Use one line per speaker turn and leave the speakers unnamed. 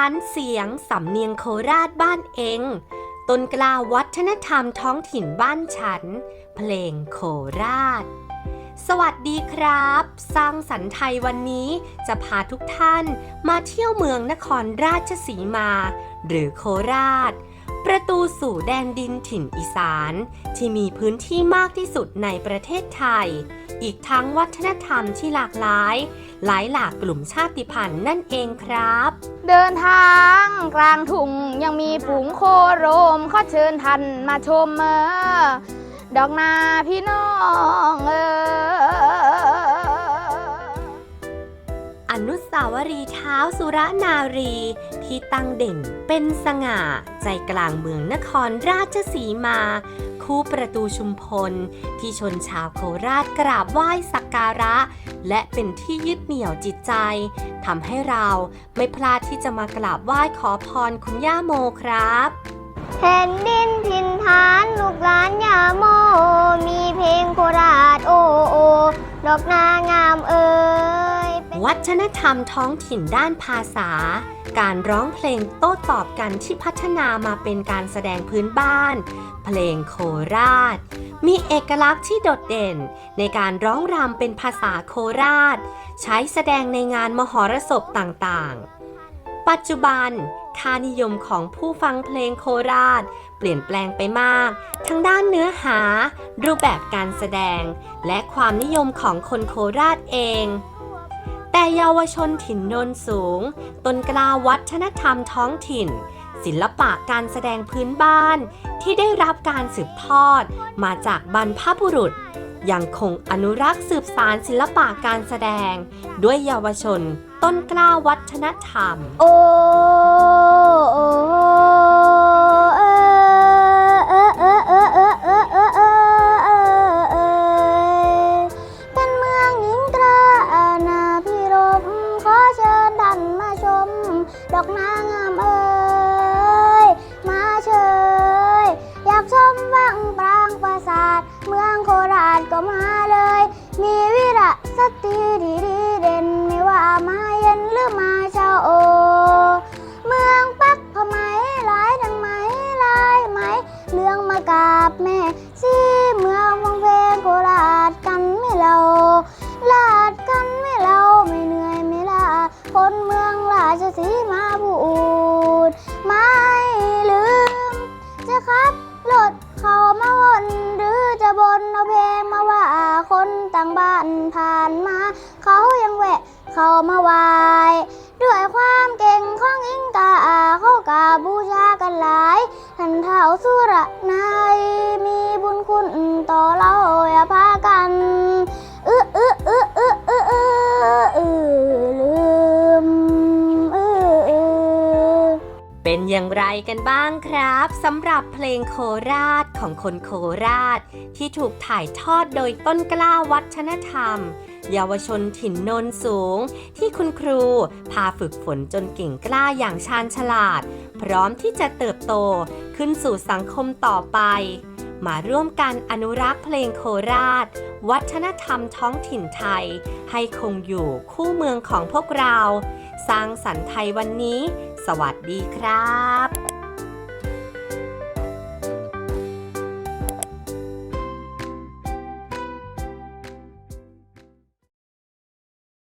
านเสียงสำเนียงโคราชบ้านเอง ต้นกล้าวัฒนธรรมท้องถิ่นบ้านฉัน เพลงโคราช สวัสดีครับ สร้างสรรค์ไทยวันนี้จะพาทุกท่านมาเที่ยวเมืองนครราชสีมา หรือโคราช ประตูสู่แดนดินถิ่นอีสาน ที่มีพื้นที่มากที่สุดในประเทศไทย อีกทั้งวัฒนธรรมที่หลากหลาย หลายหลากกลุ่มชาติพันธุ์นั่นเองครับ
เดินทางกลางทุ่งยังมีฝูงโคโรมขอเชิญท่านมาชมเออดอกนาพี่น้องเออ
อ นุสาวรีย์เท้าสุรนารี ที่ตั้งเด่นเป็นสง่า ใจกลางเมืองนครราชสีมา คู่ประตูชุมพล ที่ชนชาวโคราชกราบไหว้สักการะ และเป็นที่ยึดเหนี่ยวจิตใจทำให้เราไม่พลาดที่จะมากราบไหว้ขอพรคุณย่าโมครับ
แผ่นดินถิ่นฐานลูกหลานยาโม มีเพลงโคราชโอโอดอกนางามเอ่ย
วัฒนธรรมท้องถิ่นด้านภาษา การร้องเพลงโต้ตอบกันที่พัฒนามาเป็นการแสดงพื้นบ้าน เพลงโคราช มีเอกลักษณ์ที่โดดเด่น ในการร้องรำเป็นภาษาโคราช ใช้แสดงในงานมหรสพต่างๆ ปัจจุบันค่านิยมของผู้ฟังเพลงโคราช เปลี่ยนแปลงไปมาก ทั้งด้านเนื้อหา รูปแบบการแสดง และความนิยมของคนโคราชเอง แต่เยาวชนถิ่นโนนสูง ต้นกล้าวัฒนธรรมท้องถิ่น ศิลปะการแสดงพื้นบ้าน ที่ได้รับการสืบทอด มาจากบรรพบุรุษ ยังคงอนุรักษ์สืบสารศิลปะการแสดง ด้วยเยาวชน ต้นกล้าวัฒนธรรม
โอ้านผ่านมา เขายังแวะเข้ามาไหวด้วยความเก่งของอิงกาเขากาบูชากันหลายท่านเท้าสุรนายมีบุญคุณต่อเราอย่าพากัน อ
ย่างไรกันบ้างครับสำหรับเพลงโคราชของคนโคราช ที่ถูกถ่ายทอดโดยต้นกล้าวัฒนธรรม เยาวชนถิ่นโนนสูง ที่คุณครู พาฝึกฝนจนเก่งกล้าอย่างชาญฉลาด พร้อมที่จะเติบโตขึ้นสู่สังคมต่อไป มาร่วมกันอนุรักษ์เพลงโคราช วัฒนธรรมท้องถิ่นไทย ให้คงอยู่คู่เมืองของพวกเรา สร้างสรรค์ไทยวันนี้ สวัสดีครับ